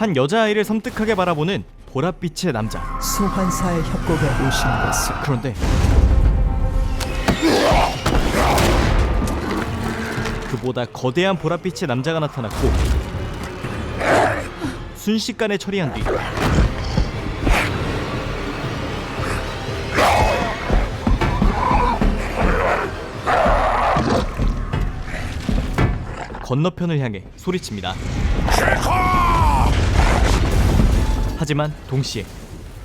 한 여자아이를 섬뜩하게 바라보는 보랏빛의 남자. 소환사의 협곡에 오신 것을 그런데 그보다 거대한 보랏빛의 남자가 나타났고 순식간에 처리한 뒤 건너편을 향해 소리칩니다. 하지만 동시에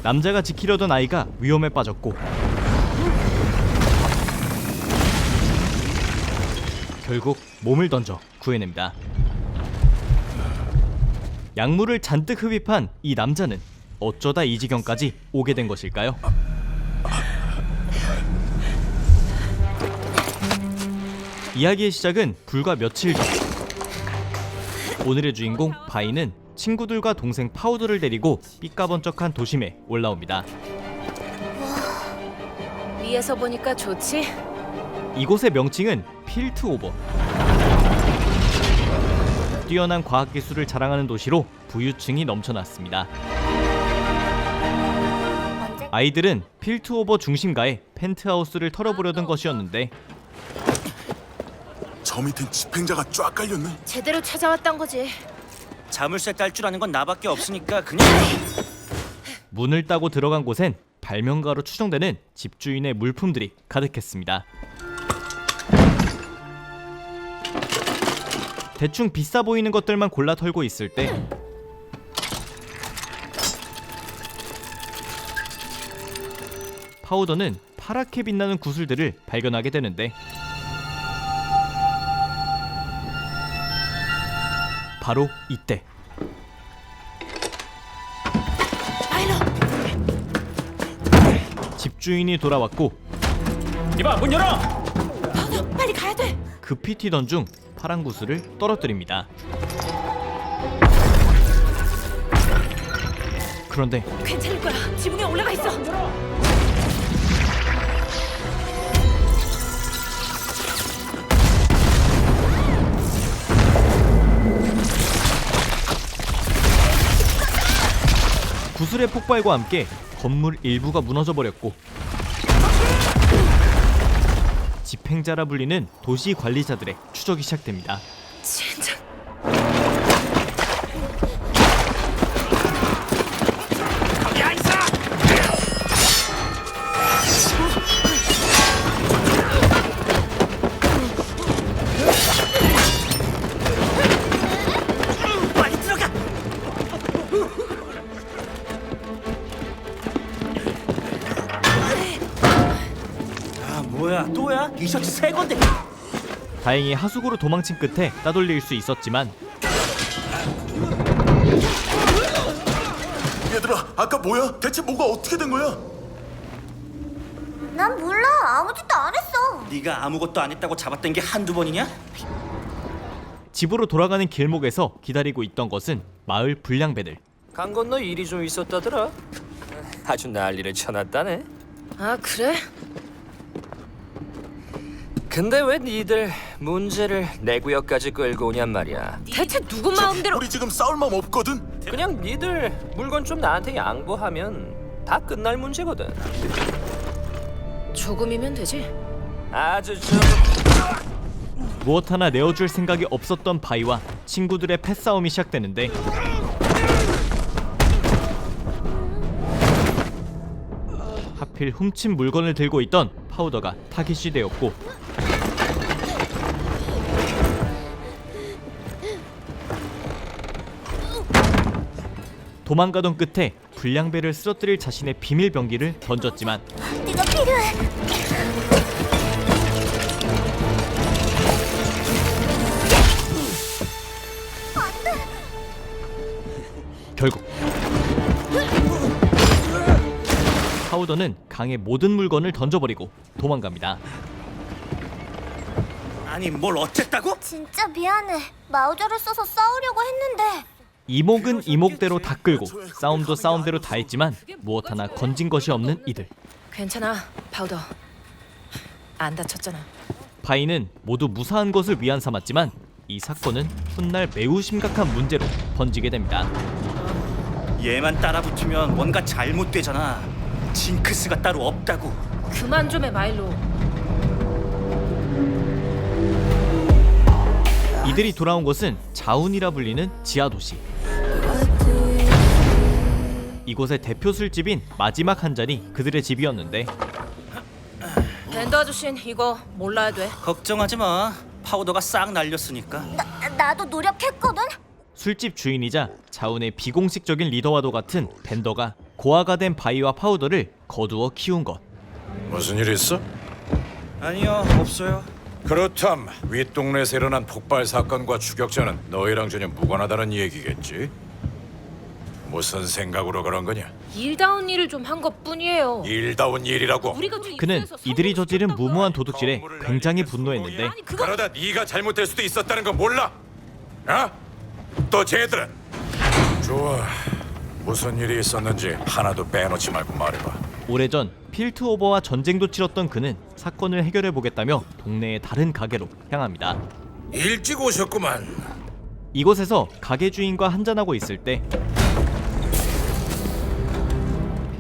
남자가 지키려던 아이가 위험에 빠졌고 결국 몸을 던져 구해냅니다. 약물을 잔뜩 흡입한 이 남자는 어쩌다 이 지경까지 오게 된 것일까요? 이야기의 시작은 불과 며칠 전. 오늘의 주인공 바이는 친구들과 동생 파우더를 데리고 삐까번쩍한 도심에 올라옵니다. 위에서 보니까 좋지? 이곳의 명칭은 필트 오버. 뛰어난 과학 기술을 자랑하는 도시로 부유층이 넘쳐났습니다. 아이들은 필트 오버 중심가에 펜트하우스를 털어보려던 것이었는데 저 밑엔 집행자가 쫙 깔렸네. 제대로 찾아왔단 거지. 자물쇠 딸 줄 아는 건 나밖에 없으니까 그냥 문을 따고 들어간 곳엔 발명가로 추정되는 집주인의 물품들이 가득했습니다. 대충 비싸 보이는 것들만 골라 털고 있을 때 파우더는 파랗게 빛나는 구슬들을 발견하게 되는데 바로 이때 집주인이 돌아왔고 이봐 문 열어 빨리 가야 돼. 급히 튀던 중 파란 구슬을 떨어뜨립니다. 그런데 괜찮을 거야. 지붕에 올라가 있어. 구슬의 폭발과 함께 건물 일부가 무너져 버렸고 집행자라 불리는 도시 관리자들의 추적이 시작됩니다. 진짜. 이 셔츠 새 건데 다행히 하수구로 도망친 끝에 따돌릴 수 있었지만 얘들아, 아까 뭐야? 대체 뭐가 어떻게 된 거야? 난 몰라 아무 짓도 안 했어 네가 아무것도 안 했다고 잡았던 게 한두 번이냐? 집으로 돌아가는 길목에서 기다리고 있던 것은 마을 불량배들. 강 건너 일이 좀 있었다더라. 아주 난리를 쳐놨다네. 아 그래? 근데 왜 니들 문제를 내 구역까지 끌고 오냔 말이야. 대체 누구 마음대로? 우리 지금 싸울 마음 없거든. 그냥 니들 물건 좀 나한테 양보하면 다 끝날 문제거든. 조금이면 되지. 아주 좀 무엇 하나 내어줄 생각이 없었던 바이와 친구들의 패싸움이 시작되는데 하필 훔친 물건을 들고 있던 파우더가 타깃이 되었고 도망가던 끝에 불량배를 쓰러뜨릴 자신의 비밀 병기를 던졌지만 네가 필요해 결국 파우더는 강에 모든 물건을 던져버리고 도망갑니다. 아니 뭘 어쨌다고? 진짜 미안해 마우저를 써서 싸우려고 했는데 이목은 이목대로 다 끌고 싸움도 싸움대로 다 했지만 무엇 하나 건진 것이 없는 이들. 괜찮아, 파우더. 안 다쳤잖아. 바이는 모두 무사한 것을 위안 삼았지만 이 사건은 훗날 매우 심각한 문제로 번지게 됩니다. 얘만 따라붙으면 뭔가 잘못되잖아. 징크스가 따로 없다고. 그만 좀 해 마일로. 이들이 돌아온 곳은 자운이라 불리는 지하 도시. 이곳의 대표 술집인 마지막 한 잔이 그들의 집이었는데 밴드 아저씨는 이거 몰라야 돼. 걱정하지 마. 파우더가 싹 날렸으니까. 나, 나도 노력했거든. 술집 주인이자 자운의 비공식적인 리더와도 같은 벤더가 고아가 된 바이와 파우더를 거두어 키운 것. 무슨 일 있어? 아니요, 없어요. 그렇담 윗동네에서 일어난 폭발 사건과 추격자는 너희랑 전혀 무관하다는 얘기겠지? 무슨 생각으로 그런 거냐? 일다운 일을 좀 한 것 뿐이에요. 일다운 일이라고. 우리가 좀 그는 입구에서 이들이 성공을 저지른 시켰다고 무모한 해. 도둑질에 굉장히 분노했는데 아니 그거 그러다 네가 잘못될 수도 있었다는 건 몰라? 어? 또 쟤들은? 좋아. 무슨 일이 있었는지 하나도 빼놓지 말고 말해봐. 오래전 필트 오버와 전쟁도 치렀던 그는 사건을 해결해 보겠다며 동네의 다른 가게로 향합니다. 일찍 오셨구만. 이곳에서 가게 주인과 한잔하고 있을 때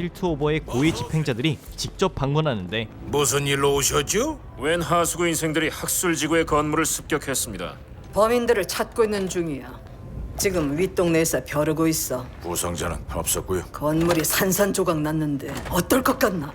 필트 오버의 고위 집행자들이 직접 방문하는데 무슨 일로 오셨죠? 웬 하수구 인생들이 학술지구의 건물을 습격했습니다. 범인들을 찾고 있는 중이야. 지금 윗동네에서 벼르고 있어. 부상자는 없었고요. 건물이 산산조각 났는데 어떨 것 같나?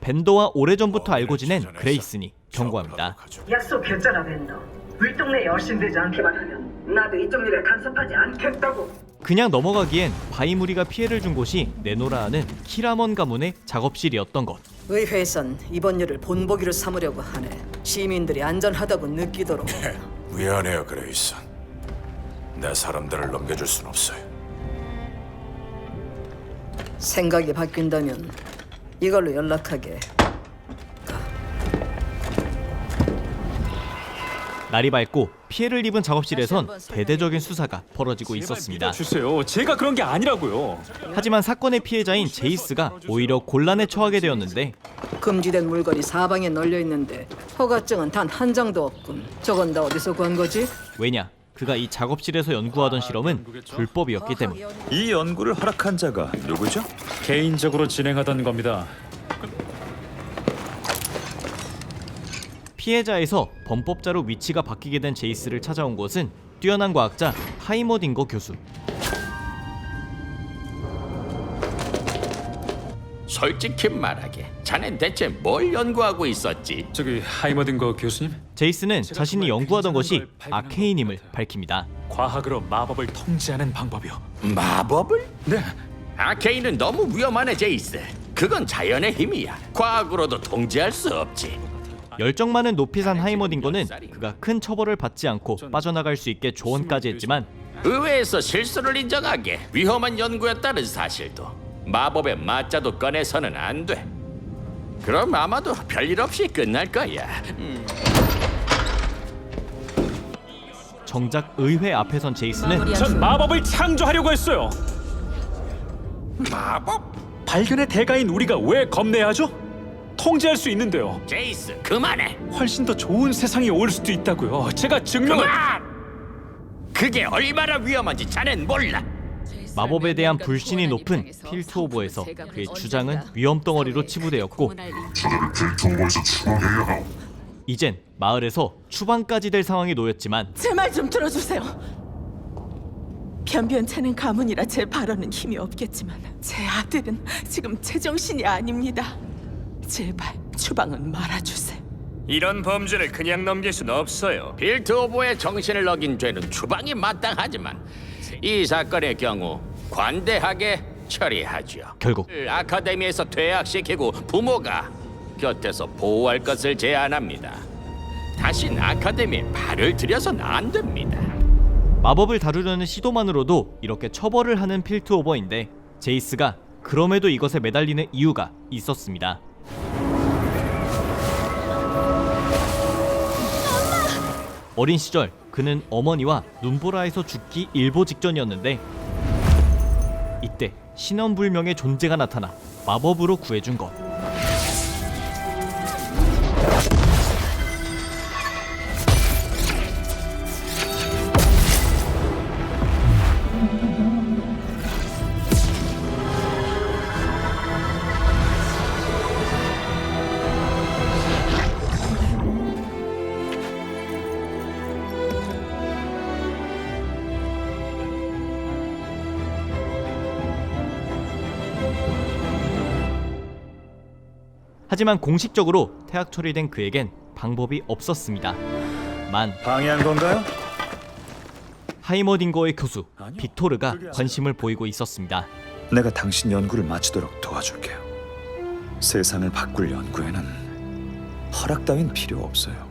벤더와 오래전부터 알고 지낸 그레이슨이 경고합니다. 약속했잖아 벤더 윗동네 여신되지 않기만 하면 나도 이쪽 일에 간섭하지 않겠다고 그냥 넘어가기엔 바이무리가 피해를 준 곳이 네노라 하는 키라먼 가문의 작업실이었던 것. 의회에선 이번 일을 본보기로 삼으려고 하네. 시민들이 안전하다고 느끼도록. 미안해요, 그레이슨. 내 사람들을 넘겨줄 순 없어요. 생각이 바뀐다면 이걸로 연락하게. 날이 밝고 피해를 입은 작업실에선 대대적인 수사가 벌어지고 있었습니다. 주세요. 제가 그런 게 아니라고요. 하지만 사건의 피해자인 제이스가 오히려 곤란에 처하게 되었는데 금지된 물건이 사방에 널려 있는데 허가증은 단 한 장도 없군. 저건 다 어디서 구한 거지? 왜냐? 그가 이 작업실에서 연구하던 실험은 불법이었기 때문. 이 연구를 허락한 자가 누구죠? 개인적으로 진행하던 겁니다. 피해자에서 범법자로 위치가 바뀌게 된 제이스를 찾아온 곳은 뛰어난 과학자 하이머딩거 교수. 솔직히 말하게 자넨 대체 뭘 연구하고 있었지? 저기 하이머딩거 교수님, 제이스는 자신이 연구하던 것이 아케인임을 밝힙니다. 과학으로 마법을 통제하는 방법이요. 마법을? 네, 아케인은 너무 위험하네 제이스 그건 자연의 힘이야 과학으로도 통제할 수 없지 열정 많은 높이 산 하이머딩거는 그가 큰 처벌을 받지 않고 빠져나갈 수 있게 조언까지 했지만 의회에서 실수를 인정하게 위험한 연구였다는 사실도 마법의 맞자도 꺼내서는 안 돼 그럼 아마도 별일 없이 끝날 거야 음, 정작 의회 앞에 선 제이스는 전 마법을 창조하려고 했어요. 마법? 발견의 대가인 우리가 왜 겁내야죠? 통제할 수 있는데요. 제이스 그만해 훨씬 더 좋은 세상이 올 수도 있다고요. 제가 증명을 그만! 그게 얼마나 위험한지 자넨 몰라 마법에 대한 불신이 높은 필트 오버에서 그의 주장은 위험 덩어리로 치부되었고 이젠 마을에서 추방까지 될 상황이 놓였지만 제 말 좀 들어주세요. 변변찮은 가문이라 제 발언은 힘이 없겠지만 제 아들은 지금 제정신이 아닙니다. 제발 추방은 말아주세요. 이런 범죄를 그냥 넘길 순 없어요. 빌트 오버의 정신을 어긴 죄는 추방이 마땅하지만 이 사건의 경우 관대하게 처리하죠. 결국 아카데미에서 퇴학시키고 부모가 곁에서 보호할 것을 제안합니다. 다신 아카데미에 발을 들여선 안 됩니다. 마법을 다루려는 시도만으로도 이렇게 처벌을 하는 필트 오버인데 제이스가 그럼에도 이것에 매달리는 이유가 있었습니다. 어린 시절 그는 어머니와 눈보라에서 죽기 일보 직전이었는데 이때 신원불명의 존재가 나타나 마법으로 구해준 것. 하지만 공식적으로 퇴학 처리된 그에겐 방법이 없었습니다. 만 방해한 건가요? 하이머딩거의 교수 아니요. 빅토르가 그게 아니라- 관심을 보이고 있었습니다. 내가 당신 연구를 마치도록 도와줄게요. 세상을 바꿀 연구에는 허락 따윈 필요 없어요.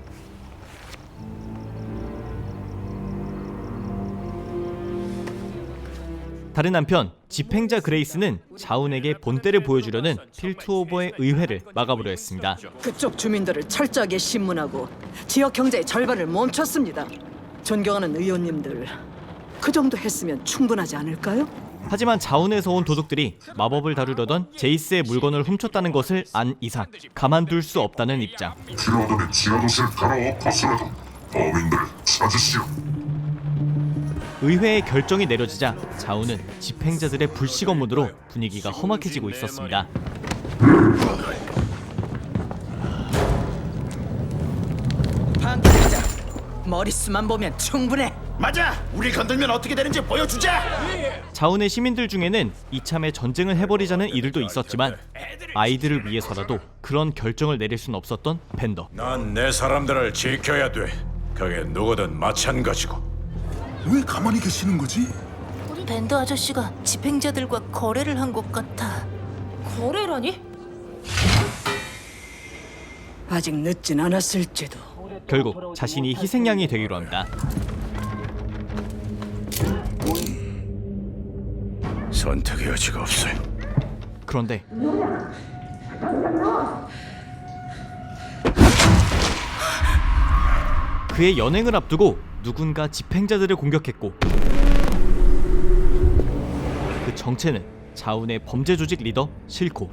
다른 한편 집행자 그레이스는 자운에게 본때를 보여주려는 필투오버의 의회를 막아보려 했습니다. 그쪽 주민들을 철저하게 신문하고 지역 경제의 절반을 멈췄습니다. 존경하는 의원님들, 그 정도 했으면 충분하지 않을까요? 하지만 자운에서 온 도둑들이 마법을 다루려던 제이스의 물건을 훔쳤다는 것을 안 이상 가만둘 수 없다는 입장. 필요하다면 지하도시를 갈아엎어서라도 범인들을 찾으시오. 의회의 결정이 내려지자 자운은 집행자들의 불식 업무로 분위기가 험악해지고 있었습니다. 방탄자 머릿수만 보면 충분해. 맞아. 우리 건들면 어떻게 되는지 보여주자. 자운의 시민들 중에는 이참에 전쟁을 해버리자는 이들도 있었지만 아이들을 위해서라도 그런 결정을 내릴 순 없었던 벤더. 난 내 사람들을 지켜야 돼. 그게 누구든 마찬가지고. 왜 가만히 계시는 거지? 밴드 아저씨가 집행자들과 거래를 한 것 같아. 거래라니? 아직 늦진 않았을지도. 결국 자신이 희생양이 되기로 합니다. 선택의 여지가 없어요. 그런데 그의 연행을 앞두고 누군가 집행자들을 공격했고 그 정체는 자운의 범죄 조직 리더 실코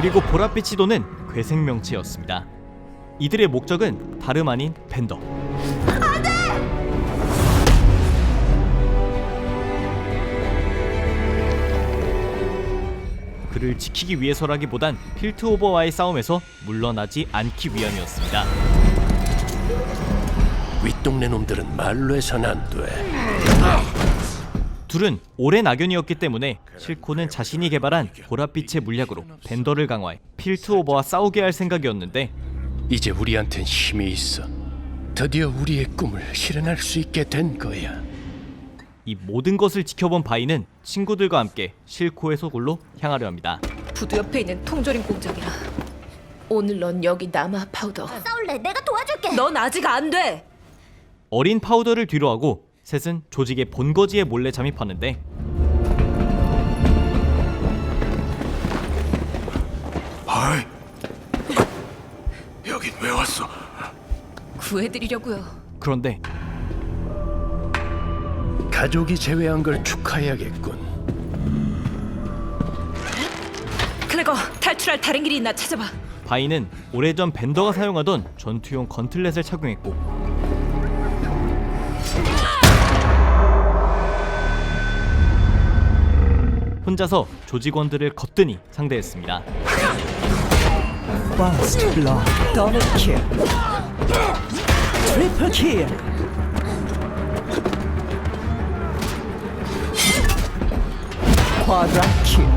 그리고 보랏빛이 도는 괴생명체였습니다. 이들의 목적은 다름 아닌 벤더. 그를 지키기 위해서라기보단 필트오버와의 싸움에서 물러나지 않기 위함이었습니다. 윗동네 놈들은 말로 해선 안 돼. 둘은 오랜 악연이었기 때문에 실코는 자신이 개발한 보랏빛의 물약으로 벤더를 강화해 필트 오버와 싸우게 할 생각이었는데 이제 우리한텐 힘이 있어. 드디어 우리의 꿈을 실현할 수 있게 된 거야. 이 모든 것을 지켜본 바이는 친구들과 함께 실코의 소굴로 향하려 합니다. 부두 옆에 있는 통조림 공장이라. 오늘 넌 여기 남아 파우더. 싸울래. 내가 도와줄게. 넌 아직 안 돼. 어린 파우더를 뒤로하고 셋은 조직의 본거지에 몰래 잠입하는데 아이, 여긴 왜 왔어? 구해드리려고요. 그런데 가족이 제외한 걸 축하해야겠군. 클레거 탈출할 다른 길이 있나 찾아봐. 바이는 오래전 벤더가 사용하던 전투용 건틀렛을 착용했고 혼자서 조직원들을 거뜬히 상대했습니다. First blood, double kill, triple kill. Quadra kill.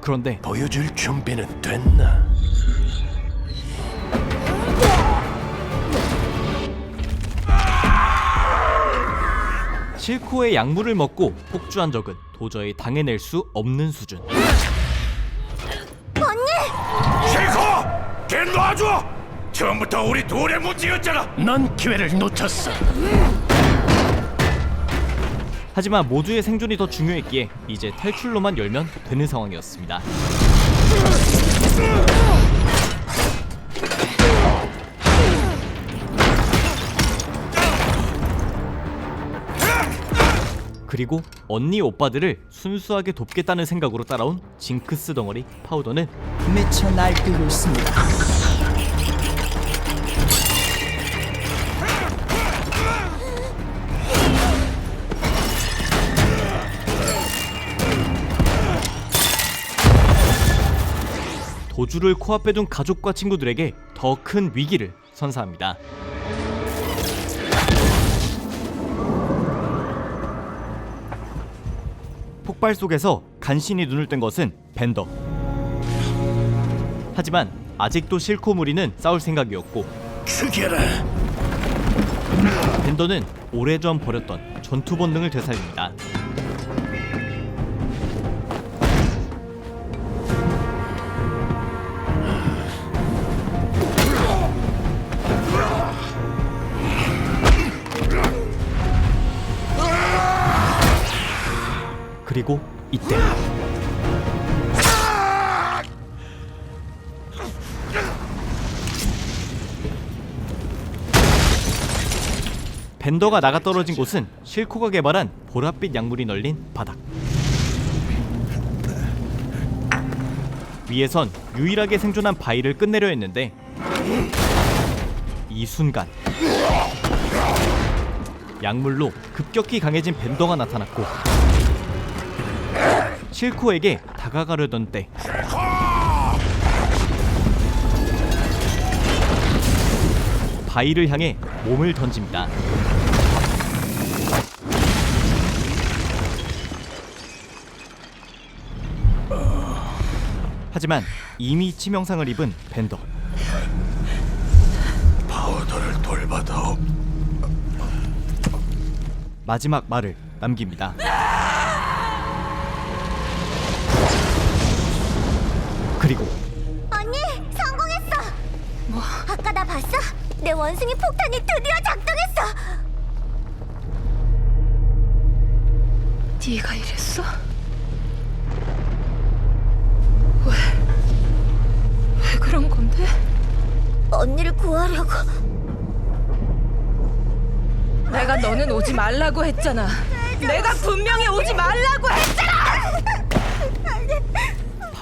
그런데 보여줄 준비는 됐나? 실코의 약물을 먹고 폭주한 적은 도저히 당해낼 수 없는 수준. 실코! 걔 놔줘! 처음부터 우리 둘의 문제였잖아. 넌 기회를 놓쳤어. 하지만 모두의 생존이 더 중요했기에 이제 탈출로만 열면 되는 상황이었습니다. 그리고 언니 오빠들을 순수하게 돕겠다는 생각으로 따라온 징크스 덩어리 파우더는 미쳐 날뛰고 있습니다. 도주를 코앞에 둔 가족과 친구들에게 더 큰 위기를 선사합니다. 폭발 속에서 간신히 눈을 뜬 것은 벤더. 하지만 아직도 실코 무리는 싸울 생각이었고. 벤더는 오래전 버렸던 전투 본능을 되살립니다. 그리고 이때 벤더가 나가 떨어진 곳은 실코가 개발한 보랏빛 약물이 널린 바닥. 위에선 유일하게 생존한 바위를 끝내려 했는데 이 순간 약물로 급격히 강해진 벤더가 나타났고 실코에게 다가가려던 때 바위를 향해 몸을 던집니다. 하지만 이미 치명상을 입은 벤더. 파우더를 돌봐다오. 마지막 말을 남깁니다. 그리고 언니 성공했어. 뭐? 아까 나 봤어? 내 원숭이 폭탄이 드디어 작동했어. 네가 이랬어? 왜 그런 건데? 언니를 구하려고. 내가 너는 오지 말라고 했잖아. 내가 분명히 오지 말라고 했잖아.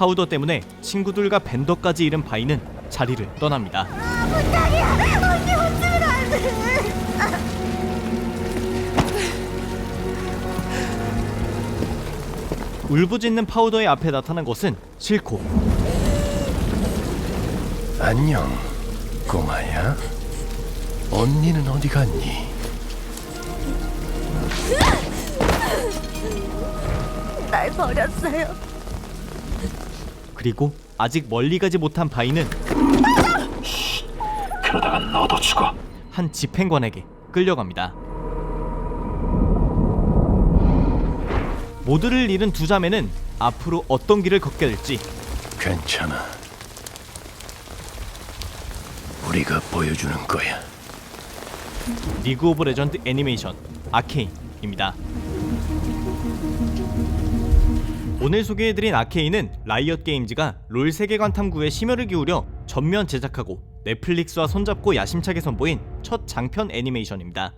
파우더 때문에 친구들과 벤더까지 잃은 바이는 자리를 떠납니다. 부탁이야. 언니 혼자는 안 돼. 울부짖는 파우더의 앞에 나타난 것은 실코. 안녕, 꼬마야. 언니는 어디 갔니? 날 버렸어요. 그리고 아직 멀리 가지 못한 바이는 그러다가 너도 죽어. 한 집행관에게 끌려갑니다. 모두를 잃은 두 자매는 앞으로 어떤 길을 걷게 될지 괜찮아. 우리가 보여주는 거야. 리그 오브 레전드 애니메이션 아케인입니다. 오늘 소개해드린 아케인은 라이엇 게임즈가 롤 세계관 탐구에 심혈을 기울여 전면 제작하고 넷플릭스와 손잡고 야심차게 선보인 첫 장편 애니메이션입니다.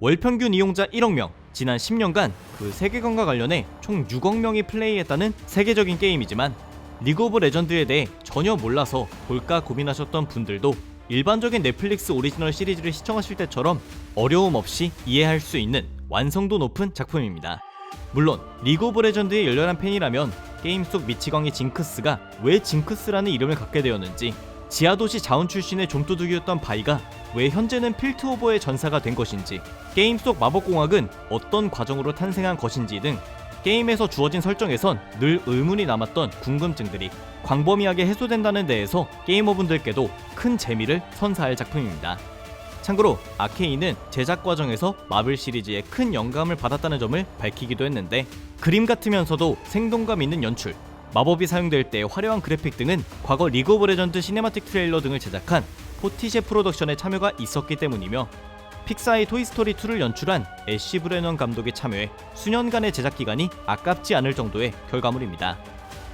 월 평균 이용자 1억 명, 지난 10년간 그 세계관과 관련해 총 6억 명이 플레이했다는 세계적인 게임이지만 리그 오브 레전드에 대해 전혀 몰라서 볼까 고민하셨던 분들도 일반적인 넷플릭스 오리지널 시리즈를 시청하실 때처럼 어려움 없이 이해할 수 있는 완성도 높은 작품입니다. 물론 리그 오브 레전드의 열렬한 팬이라면 게임 속 미치광이 징크스가 왜 징크스라는 이름을 갖게 되었는지 지하도시 자원 출신의 좀도둑이었던 바이가 왜 현재는 필트 오버의 전사가 된 것인지 게임 속 마법공학은 어떤 과정으로 탄생한 것인지 등 게임에서 주어진 설정에선 늘 의문이 남았던 궁금증들이 광범위하게 해소된다는 데에서 게이머분들께도 큰 재미를 선사할 작품입니다. 참고로 아케인은 제작 과정에서 마블 시리즈에 큰 영감을 받았다는 점을 밝히기도 했는데 그림 같으면서도 생동감 있는 연출, 마법이 사용될 때의 화려한 그래픽 등은 과거 리그 오브 레전드 시네마틱 트레일러 등을 제작한 포티셰 프로덕션에 참여가 있었기 때문이며 픽사의 토이스토리 2를 연출한 애쉬 브레넌 감독의 참여에 수년간의 제작 기간이 아깝지 않을 정도의 결과물입니다.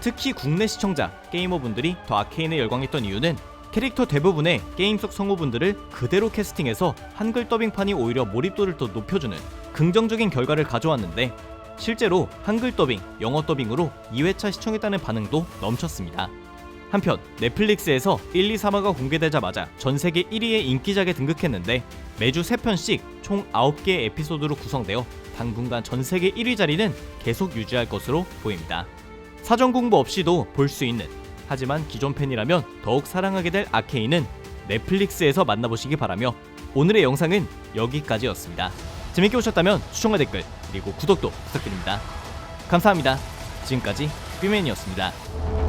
특히 국내 시청자, 게이머분들이 더 아케인에 열광했던 이유는 캐릭터 대부분의 게임 속 성우분들을 그대로 캐스팅해서 한글 더빙판이 오히려 몰입도를 더 높여주는 긍정적인 결과를 가져왔는데 실제로 한글 더빙, 영어 더빙으로 2회차 시청했다는 반응도 넘쳤습니다. 한편 넷플릭스에서 1, 2, 3화가 공개되자마자 전 세계 1위의 인기작에 등극했는데 매주 3편씩 총 9개의 에피소드로 구성되어 당분간 전 세계 1위 자리는 계속 유지할 것으로 보입니다. 사전 공부 없이도 볼 수 있는 하지만 기존 팬이라면 더욱 사랑하게 될 아케인은 넷플릭스에서 만나보시기 바라며 오늘의 영상은 여기까지였습니다. 재밌게 보셨다면 추천과 댓글 그리고 구독도 부탁드립니다. 감사합니다. 지금까지 삐맨이었습니다.